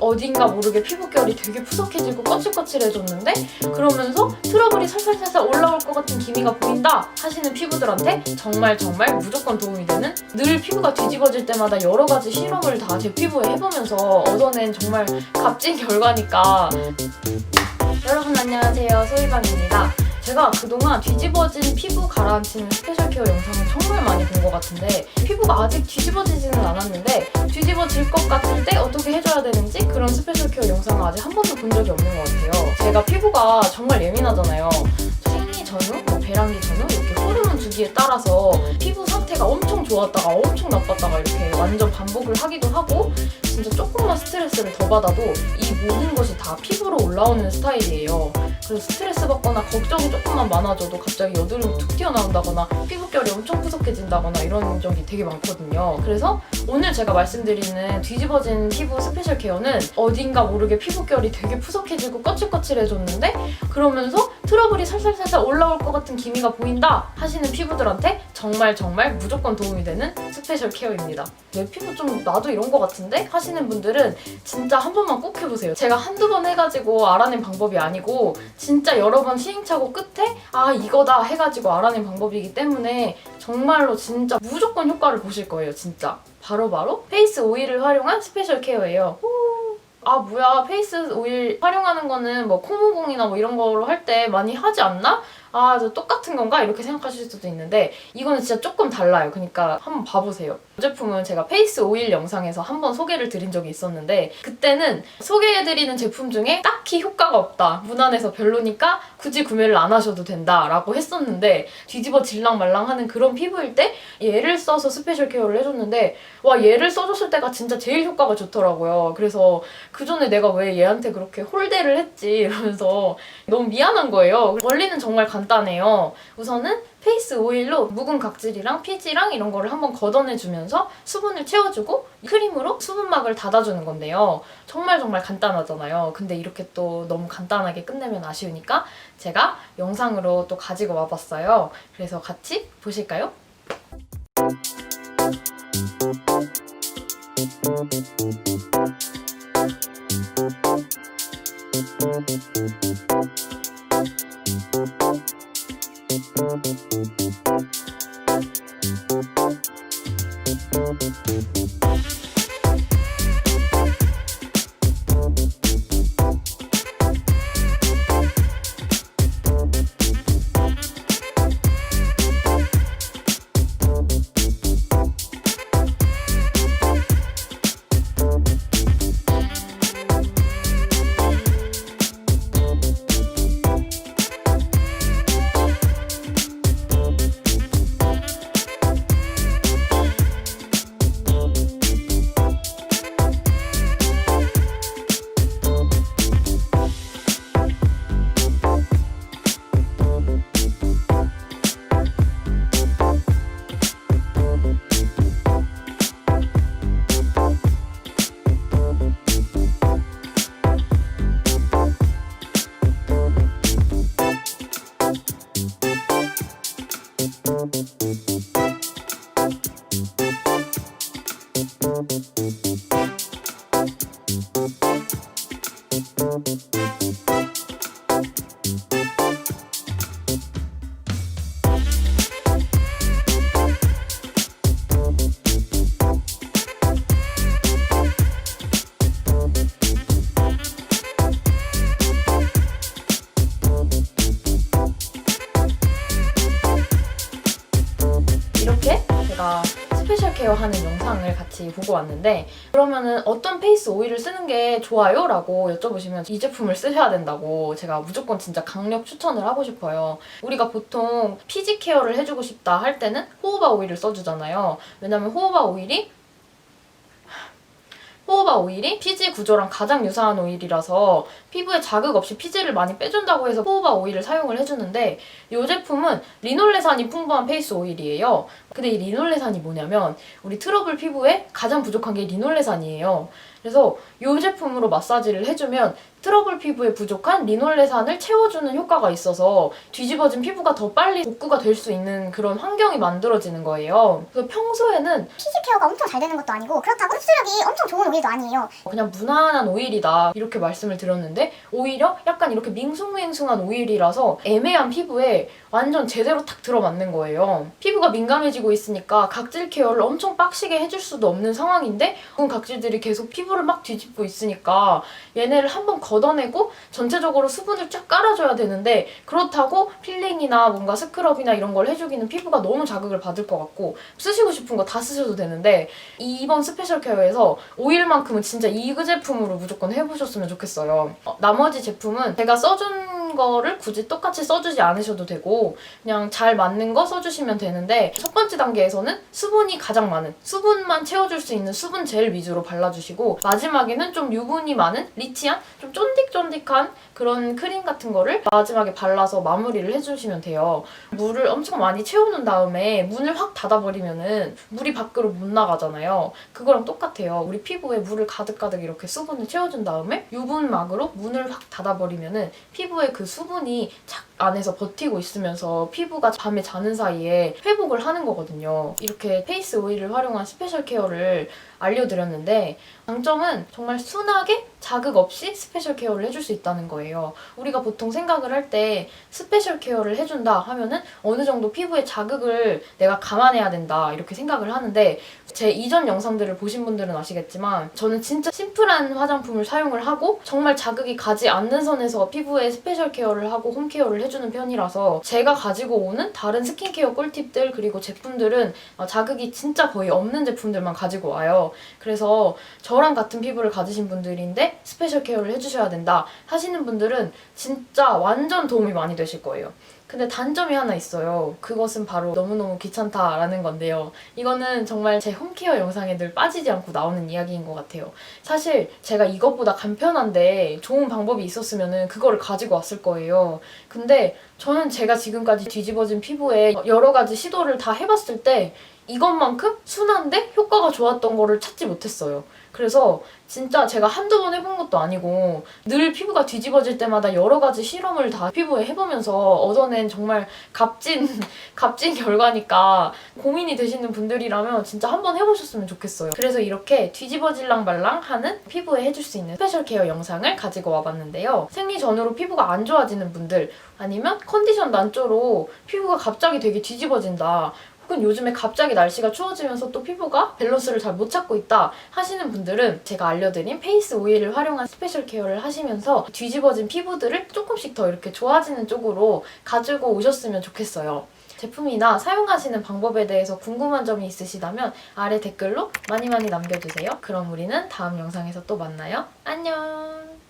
어딘가 모르게 피부결이 되게 푸석해지고 거칠거칠해졌는데 그러면서 트러블이 살살살살 올라올 것 같은 기미가 보인다 하시는 피부들한테 정말 정말 무조건 도움이 되는 늘 피부가 뒤집어질 때마다 여러 가지 실험을 다 제 피부에 해보면서 얻어낸 정말 값진 결과니까. 여러분 안녕하세요. 소희방입니다 제가 그동안 뒤집어진 피부 가라앉히는 스페셜 케어 영상을 정말 많이 본 것 같은데 피부가 아직 뒤집어지지는 않았는데 뒤집어질 것 같을 때 어떻게 해줘야 되는지 그런 스페셜 케어 영상을 아직 한 번도 본 적이 없는 것 같아요. 제가 피부가 정말 예민하잖아요. 생리 전후, 뭐 배란기 전후 이렇게 호르몬 주기에 따라서 피부 상태가 엄청 좋았다가 엄청 나빴다가 이렇게 완전 반복을 하기도 하고 진짜 조금만 스트레스를 더 받아도 이 모든 것이 다 피부로 올라오는 스타일이에요. 그래서 스트레스 받거나 걱정이 조금만 많아져도 갑자기 여드름이 툭 튀어나온다거나 피부결이 엄청 푸석해진다거나 이런 적이 되게 많거든요. 그래서 오늘 제가 말씀드리는 뒤집어진 피부 스페셜 케어는 어딘가 모르게 피부결이 되게 푸석해지고 거칠거칠해졌는데 그러면서 트러블이 살살살살 올라올 것 같은 기미가 보인다 하시는 피부들한테 정말 정말 무조건 도움이 되는 스페셜 케어입니다. 내 피부 좀 나도 이런 것 같은데 하시는 분들은 진짜 한 번만 꼭 해보세요. 제가 한두 번 해가지고 알아낸 방법이 아니고 진짜 여러 번 시행착오 끝에 아 이거다 해가지고 알아낸 방법이기 때문에 정말로 진짜 무조건 효과를 보실 거예요. 진짜 바로바로 페이스 오일을 활용한 스페셜 케어예요. 아 뭐야 페이스 오일 활용하는 거는 뭐 콩모공이나 뭐 이런 걸로 할 때 많이 하지 않나? 아 저 똑같은 건가? 이렇게 생각하실 수도 있는데 이거는 진짜 조금 달라요. 그러니까 한번 봐보세요. 이 제품은 제가 페이스 오일 영상에서 한번 소개를 드린 적이 있었는데 그때는 소개해드리는 제품 중에 딱히 효과가 없다. 무난해서 별로니까 굳이 구매를 안 하셔도 된다 라고 했었는데 뒤집어 질랑말랑 하는 그런 피부일 때 얘를 써서 스페셜 케어를 해줬는데 와 얘를 써줬을 때가 진짜 제일 효과가 좋더라고요. 그래서 그 전에 내가 왜 얘한테 그렇게 홀대를 했지 이러면서 너무 미안한 거예요. 원리는 정말 간 단해요. 우선은 페이스 오일로 묵은 각질이랑 피지랑 이런 거를 한번 걷어내주면서 수분을 채워주고 크림으로 수분막을 닫아주는 건데요. 정말 정말 간단하잖아요. 근데 이렇게 또 너무 간단하게 끝내면 아쉬우니까 제가 영상으로 또 가지고 와봤어요. 그래서 같이 보실까요? 케어 하는 영상을 같이 보고 왔는데 그러면은 어떤 페이스 오일을 쓰는 게 좋아요? 라고 여쭤보시면 이 제품을 쓰셔야 된다고 제가 무조건 진짜 강력 추천을 하고 싶어요. 우리가 보통 피지 케어를 해주고 싶다 할 때는 호호바 오일을 써주잖아요. 왜냐면 호호바 오일이 호호바 오일이 피지 구조랑 가장 유사한 오일이라서 피부에 자극 없이 피지를 많이 빼준다고 해서 호호바 오일을 사용을 해주는데 이 제품은 리놀레산이 풍부한 페이스 오일이에요. 근데 이 리놀레산이 뭐냐면 우리 트러블 피부에 가장 부족한 게 리놀레산이에요. 그래서 이 제품으로 마사지를 해주면 트러블 피부에 부족한 리놀레산을 채워주는 효과가 있어서 뒤집어진 피부가 더 빨리 복구가 될 수 있는 그런 환경이 만들어지는 거예요. 그래서 평소에는 피지 케어가 엄청 잘 되는 것도 아니고 그렇다고 흡수력이 엄청 좋은 오일도 아니에요. 그냥 무난한 오일이다 이렇게 말씀을 드렸는데 오히려 약간 이렇게 밍숭맹숭한 오일이라서 애매한 피부에 완전 제대로 탁 들어맞는 거예요. 피부가 민감해지고 있으니까 각질 케어를 엄청 빡시게 해줄 수도 없는 상황인데 그런 각질들이 계속 피부를 막 뒤집고 있으니까 얘네를 한번 걷어내고 전체적으로 수분을 쫙 깔아줘야 되는데 그렇다고 필링이나 뭔가 스크럽이나 이런 걸 해주기는 피부가 너무 자극을 받을 것 같고 쓰시고 싶은 거 다 쓰셔도 되는데 이번 스페셜 케어에서 오일만큼은 진짜 이 제품으로 무조건 해보셨으면 좋겠어요. 어, 나머지 제품은 제가 써준 거를 굳이 똑같이 써주지 않으셔도 되고 그냥 잘 맞는 거 써주시면 되는데 첫 번째 단계에서는 수분이 가장 많은 수분만 채워줄 수 있는 수분 젤 위주로 발라주시고 마지막에는 좀 유분이 많은 리치한 좀 쫀득쫀득한 그런 크림 같은 거를 마지막에 발라서 마무리를 해주시면 돼요. 물을 엄청 많이 채워놓은 다음에 문을 확 닫아버리면은 물이 밖으로 못 나가잖아요. 그거랑 똑같아요. 우리 피부에 물을 가득가득 이렇게 수분을 채워준 다음에 유분막으로 문을 확 닫아버리면은 피부에 그 수분이 착 안에서 버티고 있으면서 피부가 밤에 자는 사이에 회복을 하는 거거든요. 이렇게 페이스 오일을 활용한 스페셜 케어를 알려드렸는데 장점은 정말 순하게 자극 없이 스페셜 케어를 해줄 수 있다는 거예요. 우리가 보통 생각을 할 때 스페셜 케어를 해준다 하면은 어느 정도 피부에 자극을 내가 감안해야 된다 이렇게 생각을 하는데 제 이전 영상들을 보신 분들은 아시겠지만 저는 진짜 심플한 화장품을 사용을 하고 정말 자극이 가지 않는 선에서 피부에 스페셜 케어를 하고 홈 케어를 해주는 편이라서 제가 가지고 오는 다른 스킨케어 꿀팁들 그리고 제품들은 어, 자극이 진짜 거의 없는 제품들만 가지고 와요. 그래서 저랑 같은 피부를 가지신 분들인데 스페셜 케어를 해주셔야 된다 하시는 분들은 진짜 완전 도움이 많이 되실 거예요. 근데 단점이 하나 있어요. 그것은 바로 너무너무 귀찮다라는 건데요. 이거는 정말 제 홈케어 영상에 늘 빠지지 않고 나오는 이야기인 것 같아요. 사실 제가 이것보다 간편한데 좋은 방법이 있었으면 그거를 가지고 왔을 거예요. 근데 저는 제가 지금까지 뒤집어진 피부에 여러 가지 시도를 다 해봤을 때 이것만큼 순한데 효과가 좋았던 거를 찾지 못했어요. 그래서 진짜 제가 한두 번 해본 것도 아니고 늘 피부가 뒤집어질 때마다 여러 가지 실험을 다 피부에 해보면서 얻어낸 정말 값진 값진 결과니까 고민이 되시는 분들이라면 진짜 한번 해보셨으면 좋겠어요. 그래서 이렇게 뒤집어질랑 말랑 하는 피부에 해줄 수 있는 스페셜 케어 영상을 가지고 와봤는데요. 생리 전후로 피부가 안 좋아지는 분들 아니면 컨디션 난조로 피부가 갑자기 되게 뒤집어진다. 혹은 요즘에 갑자기 날씨가 추워지면서 또 피부가 밸런스를 잘 못 찾고 있다 하시는 분들은 제가 알려드린 페이스 오일을 활용한 스페셜 케어를 하시면서 뒤집어진 피부들을 조금씩 더 이렇게 좋아지는 쪽으로 가지고 오셨으면 좋겠어요. 제품이나 사용하시는 방법에 대해서 궁금한 점이 있으시다면 아래 댓글로 많이 많이 남겨주세요. 그럼 우리는 다음 영상에서 또 만나요. 안녕!